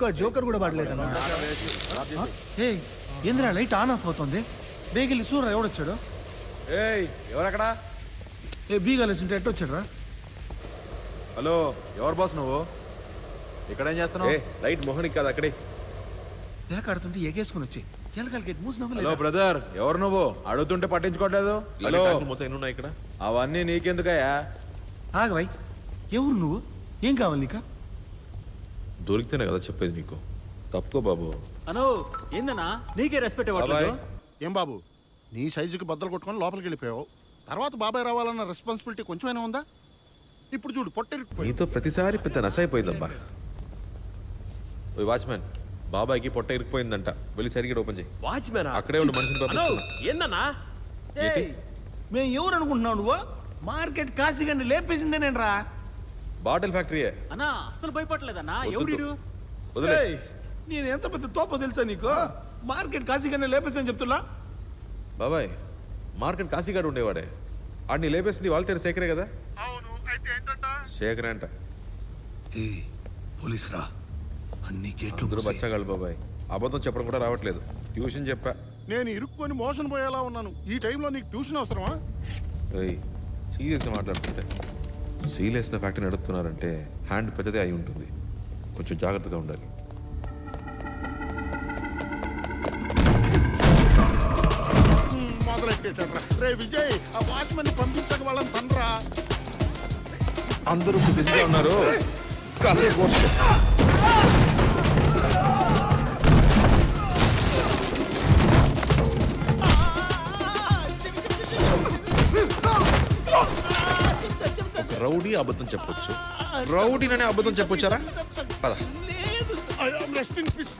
ఒక్క జోకర్ కూడా పడలేదన్నా ఏ ఏంద్రా లైట్ ఆన్ ఆఫ్ అవుతుంది? బేగిలి సూర్య ఎవడొచ్చాడు? ఏయ్ ఎవరక్కడ? ఏ బీగాలేసి ఉంటే ఎట్టు వచ్చాడు హలో ఎవరు బాస్ నువ్వు? ఇక్కడ ఏం చేస్తున్నావు? లైట్ మోహనికి కాదు అక్కడే. దేక ఆడుతుంటే ఎగేసుకుని వచ్చి ఎలకల్ గేట్ మూసి హలో బ్రదర్ ఎవరు నువ్వు? అడుగుతుంటే పట్టించుకోవట్లేదు? హలో. మొత్తం ఎన్ని ఉన్నాయి ఇక్కడ? అవన్నీ నీకెందుకయ్యా? ఆగవై ఎవరు నువ్వు? ఏం కావాలి నీకా? దొరికితేనే కదా చెప్పేది నీకు తప్పుకో బాబు. అనో ఏందన్నా? నీకే రెస్పెక్ట్ ఇవ్వట్లేదు ఏం బాబు? నీ సైజుకి బద్దలు కొట్టుకొని లోపలికి వెళ్ళిపోయావు. తర్వాత బాబాయ్ రావాలన్న రెస్పాన్సిబిలిటీ కొంచెమైనా ఉందా? ఇప్పుడు చూడు పొట్టెరికిపోయి నీతో ప్రతిసారి పెద్ద నస అయిపోయిందబ్బా ఓయ్ వాచ్మెన్ బాబాయ్కి పొట్ట ఇరికిపోయిందంట వెళ్ళి సరిగ్గా ఓపెన్ చేయి. వాచ్మెన్? అక్కడే ఉన్న మనిషిని ఏందన్నా? మేము ఎవరు అనుకుంటున్నావు నువ్వు? మార్కెట్ కాశీగండి లేపేసిందే నేను రా బాటిల్ ఫ్యాక్టరీయే. అన్నా అస్సలు భయపడలేదన్నా. వదిలే. ఏయ్, నేను ఎంత పెద్ద తోప తెలుసా నీకు? మార్కెట్ కాశీగండి లేపేసిందని చెప్తున్నా? బాబాయ్ మార్కెట్ కాశీగాడు ఉండేవాడే. ఆడిని లేపేసింది వాళ్ళ తెర శేఖరే కదా? శేఖరే అంట. ఏ పోలీస్ రా అన్ని గేట్లు. బచ్చగాళ్ళు బాబాయ్. అబద్ధం చెప్పడం కూడా రావట్లేదు. ట్యూషన్ చెప్పా. నేను ఇరుక్కొని మోషన్ పోయేలా ఉన్నాను. ఈ టైంలో నీకు ట్యూషన్ అవసరమా? ఏయ్ సీరియస్గా మాట్లాడుతుంటే. సీరియస్న ఫ్యాక్టరీ నడుపుతున్నారంటే హ్యాండ్ పెద్దదే అయి ఉంటుంది. కొంచెం జాగ్రత్తగా ఉండాలి. రే విజయ్ ఆ వాచ్మెన్ పంపించక వాళ్ళని తండ్రా అందరూ బిజీగా ఉన్నారు. కాసేపు రౌడీ అబద్ధం చెప్పొచ్చు. రౌడీననే అబద్ధం చెప్పొచ్చారా? పద. రెస్ట్ ఇన్ పీస్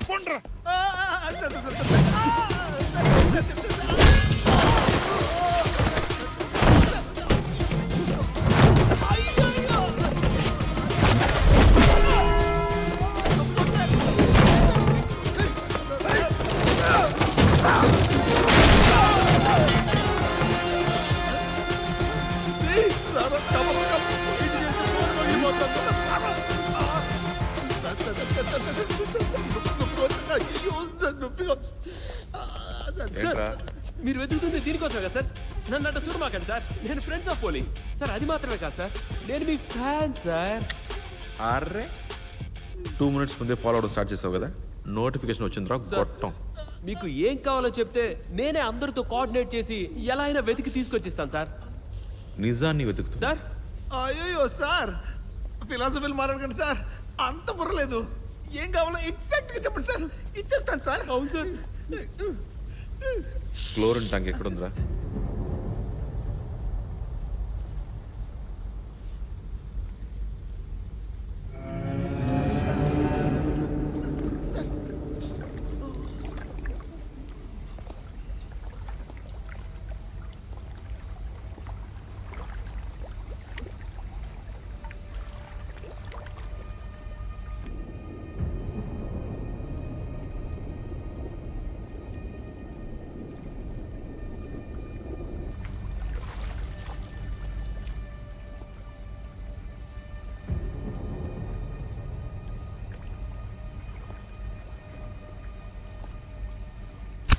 ఏంట్రా? మీరు వెతుకుతుంది దీనికోసమే కదా సార్? నన్ను అట్ట చూడమాకండి సార్. నేను ఫ్రెండ్స్ ఆఫ్ పోలీస్ సార్ అది మాత్రమే కాదు సార్. నేను మీ ఫ్యాన్ సార్. అర్రే. టూ మినిట్స్ ముందే ఫాలో అవడం స్టార్ట్ చేసావు కదా? నోటిఫికేషన్ వచ్చిందిరా గొట్టం. మీకు ఏం కావాలో చెప్తే నేనే అందరితో కోఆర్డినేట్ చేసి ఎలా అయినా వెతికి తీసుకొచ్చిస్తాను సార్. నిజాన్ని వెతుకుతుంది సార్? అయ్యో సార్. ఫిలాసఫీలు మాట్లాడకండి సార్. అంత బుర్రలేదు ఏం కావాలో ఎగ్జాక్ట్గా చెప్పండి సార్. ఇచ్చేస్తాను సార్. అవును సార్. Chlorine tank ఎక్కడుందిరా?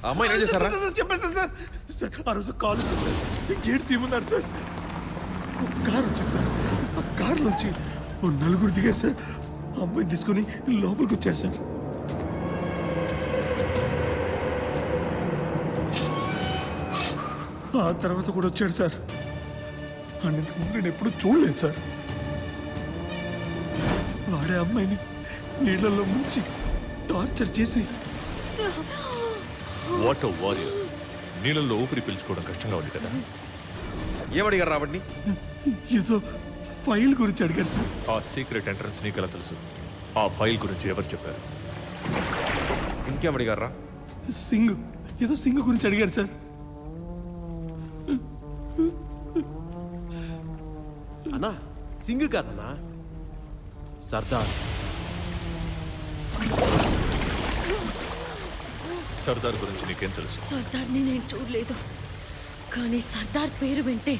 ఆ అమ్మాయిని ఏం చేశారా? చెప్పేస్తాను సార్ సార్ ఆ రోజు కాలు గేట్ తీయమన్నారు సార్. ఒక కారు వచ్చింది సార్. ఆ కారు నుంచి ఓ నలుగురు దిగారు సార్. ఆ అమ్మాయిని తీసుకొని లోపలికి వచ్చారు సార్. ఆ తర్వాత కూడా వచ్చాడు సార్. అంతకు ముందు నేను ఎప్పుడు చూడలేదు సార్. వాడే అమ్మాయిని నీళ్ళల్లో ముంచి టార్చర్ చేసి వాట్ వారియర్. నీళ్ళల్లో ఊపిరి పీల్చుకోవడం కష్టంగా ఉంది కదా. ఏమడిగారు రాబట్టి ఏదో ఫైల్ గురించి అడిగారు సార్. ఆ సీక్రెట్ ఎంట్రన్స్ నీకెలా తెలుసు? ఆ ఫైల్ గురించి ఎవరు చెప్పారు? ఇంకేమడిగారా సింగ్ ఏదో సింగ్ గురించి అడిగారు సార్. అన్నా సింగ్ కాదన్నా. సర్దార్. సర్దార్ గురించి నీకేం తెలుసు? సర్దార్ని నేను చూడలేదు. కానీ సర్దార్ పేరు వింటే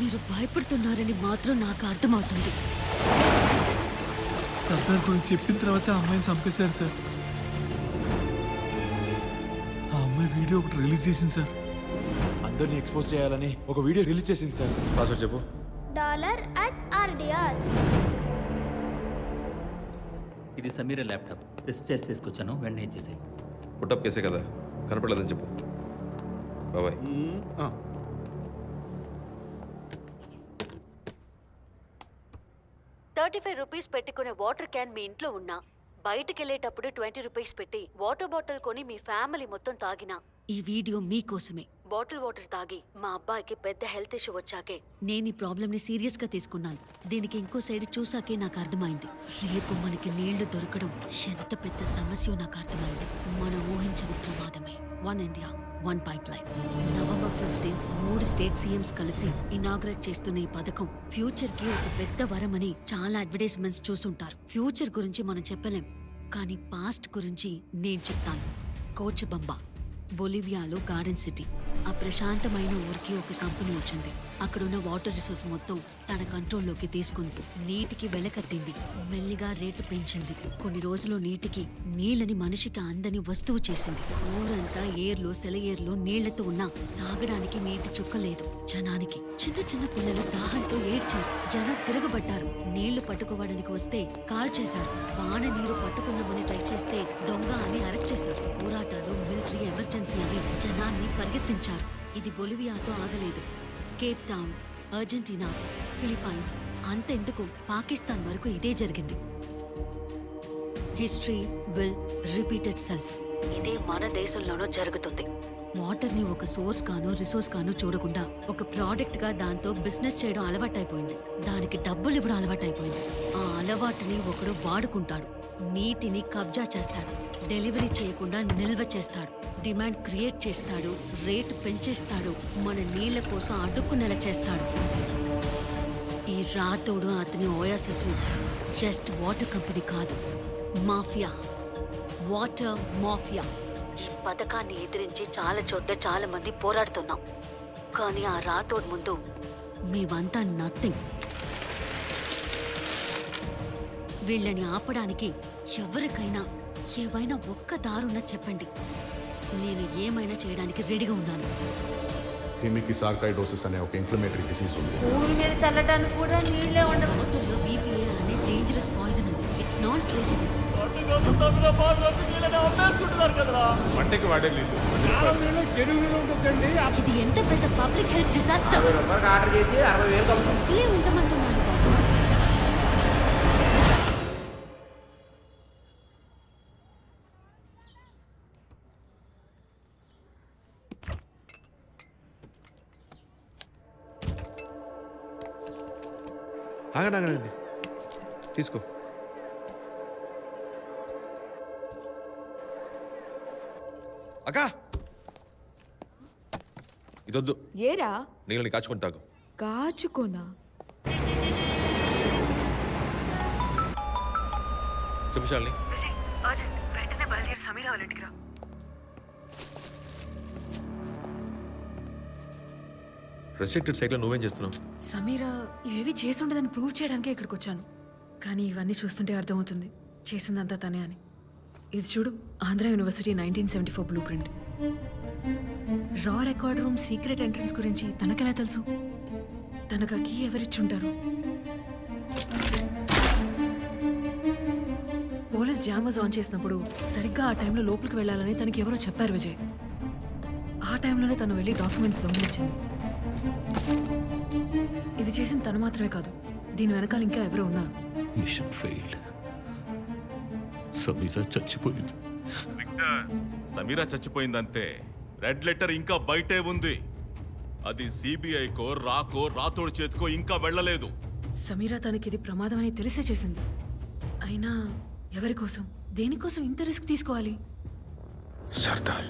మీరు భయపడుతున్నారని మాత్రం నాకు అర్థమవుతుంది. సర్దార్ గురించి చెప్పిన తర్వాత ఆ అమ్మాయిని చంపేశారు సార్. ఆ అమ్మాయి వీడియో ఒకటి రిలీజ్ చేసింది సార్. అందరినీ ఎక్స్పోజ్ చేయాలని ఒక వీడియో రిలీజ్ చేసింది సార్. పాస్వర్డ్ చెప్పు. Dollar at RDR. ఇది సమీర ల్యాప్టాప్. టెస్ట్ చేసి తీసుకొచ్చాను వెంటనే ఇచ్చేసాయి. పుట్టప్ కేసే కదా. కనపడలేదని చెప్పు. బాబాయ్. థర్టీ ఫైవ్ రూపీస్ పెట్టుకునే వాటర్ క్యాన్ మీ ఇంట్లో ఉన్నా బయటికి వెళ్ళేటప్పుడు ట్వంటీ రూపీస్ పెట్టి వాటర్ బాటిల్ కొని మీ ఫ్యామిలీ మొత్తం తాగినా. ఈ వీడియో మీకోసమే. బాటిల్ వాటర్ తాగి మా అబ్బాయికి పెద్ద హెల్త్ ఇష్యూ వచ్చాకే. నేను ఈ ప్రాబ్లమ్ని సీరియస్గా తీసుకున్నాను. దీనికి ఇంకో సైడ్ చూసాకే నాకు అర్థమైంది. రేపు మనకి నీళ్ళు దొరకడం ఎంత పెద్ద సమస్య నాకు అర్థమైంది. మనం ఊహించిన ప్రమాదమే. One India one pipeline November fifteenth మూడు స్టేట్ సీఎంస్ కలిసి ఇనాగ్రేట్ చేస్తున్న ఈ పథకం ఫ్యూచర్కి ఒక పెద్ద వరమని చాలా అడ్వర్టైజ్మెంట్స్ చూసుంటారు. ఫ్యూచర్ గురించి మనం చెప్పలేం. కానీ పాస్ట్ గురించి నేను చెప్తాను. కోచ్ బొలివియాలో గార్డెన్ సిటీ. ఆ ప్రశాంతమైన ఊరికి ఒక కంపెనీ వచ్చింది. అక్కడున్న వాటర్ రిసోర్స్ మొత్తం తన కంట్రోల్లోకి తీసుకుంది. నీటికి వెలకట్టింది మెల్లిగా రేటు పెంచింది. కొన్ని రోజులు నీటికి నీళ్ళని మనిషికి అందని వస్తువు చేసింది. ఊరంతా ఏర్లు సెలయేర్లు నీళ్ళతో ఉన్నా తాగడానికి నీటి చుక్కలేదు జనానికి చిన్న చిన్న పిల్లలు దాహంతో ఏడ్చారు. జనం తిరగబడ్డారు. నీళ్ళు పట్టుకోవడానికి వస్తే కాల్ చేశారు. వాన నీరు పట్టుకుందామని ట్రై చేస్తే దొంగ అని అరెస్ట్ చేశారు. పోరాటాలు మిలిటరీ ఎమర్జెన్సీ అని జనాన్ని పరిగెత్తించారు. ఇది బొలివియాతో ఆగలేదు. కేప్ టౌన్ అర్జెంటీనా ఫిలిప్పైన్స్ అంతెందుకు పాకిస్తాన్ వరకు ఇదే జరిగింది. హిస్టరీ విల్ రిపీటెడ్ సెల్ఫ్ ఇదే మన దేశంలోనూ జరుగుతుంది. వాటర్ని ఒక సోర్స్ గాను రిసోర్స్ గాను చూడకుండా ఒక ప్రోడక్ట్గా దాంతో బిజినెస్ చేయడం అలవాటైపోయింది. దానికి డబ్బులు ఇవ్వడం అలవాటైపోయింది. ఆ అలవాటుని ఒకడు వాడుకుంటాడు. నీటిని కబ్జా చేస్తాడు. డెలివరీ చేయకుండా నిల్వ చేస్తాడు. డిమాండ్ క్రియేట్ చేస్తాడు రేట్ పెంచేస్తాడు మన నీళ్ళ కోసం అడ్డుకునేలా చేస్తాడు. ఈ రాతోడు అతని ఓయాసిస్ జస్ట్ వాటర్ కంపెనీ కాదు మాఫియా. Water mafia. ఈ పథకాన్ని ఎదిరించి చాలా చోట్ల చాలా మంది పోరాడుతున్నాం. కానీ ఆ రాతోడు ముందు మేమంతా నథింగ్. వీళ్ళని ఆపడానికి ఎవరికైనా ఏవైనా ఒక్క దారున్నా చెప్పండి. నేను ఏమైనా చేయడానికి రెడీగా ఉన్నాను. హిమికి సార్కాయిడోసిస్ అనే ఒక ఇన్ఫ్లమేటరీ డిసీజ్ ఉంది. ఊరి మీద చల్లడానికి కూడా నీళ్ళే ఉండవు. వాటర్లో బీపీఏ అనే డేంజరస్ పాయిజన్ ఉంది. ఇట్స్ నాట్ ట్రేసబుల్ వంటకి వాడే లేదు ఇది ఎంత పెద్ద పబ్లిక్ హెల్త్ డిసాస్టర్ ఇల్లే ఉండమంటున్నాను బాబు ఆగండి ఆగండి తీసుకో. అక్క! ఇదొద్దు. ఏరా? నీళ్ళని కాచుకొని తాగు. కాచుకోనా? చెప్పు శాలిని. రెస్ట్రిక్టెడ్ సైట్లో నువ్వేం చేస్తున్నావు? సమీరా ఇవేవి చేసి ఉండదని ప్రూవ్ చేయడానికే ఇక్కడికి వచ్చాను. కానీ ఇవన్నీ చూస్తుంటే అర్థమవుతుంది. చేసిందంతా తనే అని. ఇది చూడు Andhra university nineteen seventy four blue print రా రికార్డ్ రూమ్ సీక్రెట్ ఎంట్రన్స్ గురించి తనకెలా తెలుసు? తనకు కీ ఎవరిచ్చుంటారు? పోలీస్ జామర్స్ ఆన్ చేసినప్పుడు సరిగ్గా ఆ టైంలో లోపలికి వెళ్ళాలని తనకి ఎవరో చెప్పారు విజయ్. ఆ టైంలోనే తను వెళ్ళి డాక్యుమెంట్స్ దొంగిలించింది. ఇది చేసిన తను మాత్రమే కాదు దీని వెనకాల ఇంకా ఎవరో ఉన్నారు. Machine failed. సమీరా చచ్చిపోయింది. సమీరా చచ్చిపోయిందంతే రెడ్ లెటర్ ఇంకా బయటే ఉంది. అది సిబిఐకో రాకో రాతోడు చేతికో ఇంకా వెళ్ళలేదు. సమీరా తనకి ఇది ప్రమాదం అని తెలిసే చేసింది. అయినా ఎవరి కోసం దేనికోసం ఇంత రిస్క్ తీసుకోవాలి? సర్దార్.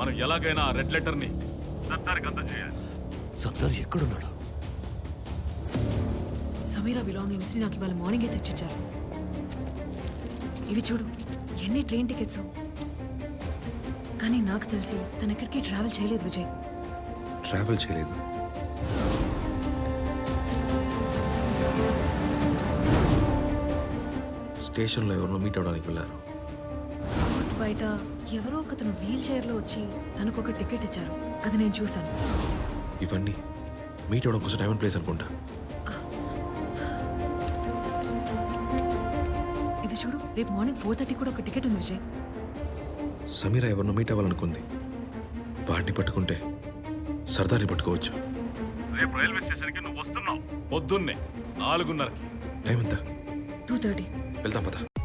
మనం ఎలాగైనా ఆ రెడ్ లెటర్ని సర్దార్కి అందజేయాలి. సర్దార్ ఎక్కడున్నాడు? సమీరా బిలాంగింగ్స్ని నాకు ఇవాళ మార్నింగే తెచ్చిచ్చారు. ఇవి చూడు ఎన్ని ట్రైన్ టికెట్స్. కానీ నాకు తెలిసి తను ఎక్కడికి ట్రావెల్ చేయలేదు విజయ్. ట్రావెల్ చేయలేదు. స్టేషన్లో ఎవరినో మీట్ అవ్వడానికి వెళ్ళారు. కోర్ట్ బయట ఎవరో ఒకతను వీల్ చైర్లో వచ్చి తనకు ఒక టికెట్ ఇచ్చారు. అది నేను చూశాను. ఇవన్నీ మీట్ అవ్వడం కోసం టైం అండ్ ప్లేస్ అనుకుంటా. ఇది చూడు రేపు మార్నింగ్ ఫోర్ థర్టీ కూడా ఒక టికెట్ ఉంది విజయ్. సమీర ఎవరినో మీట్ అవ్వాలనుకుంది. వాడిని పట్టుకుంటే సర్దార్ని పట్టుకోవచ్చు. రేపు రైల్వే స్టేషన్కి నువ్వు వస్తున్నావు. పొద్దున్నే నాలుగున్నరకి. టైం ఎంత? Two thirty. వెళ్దాం పద.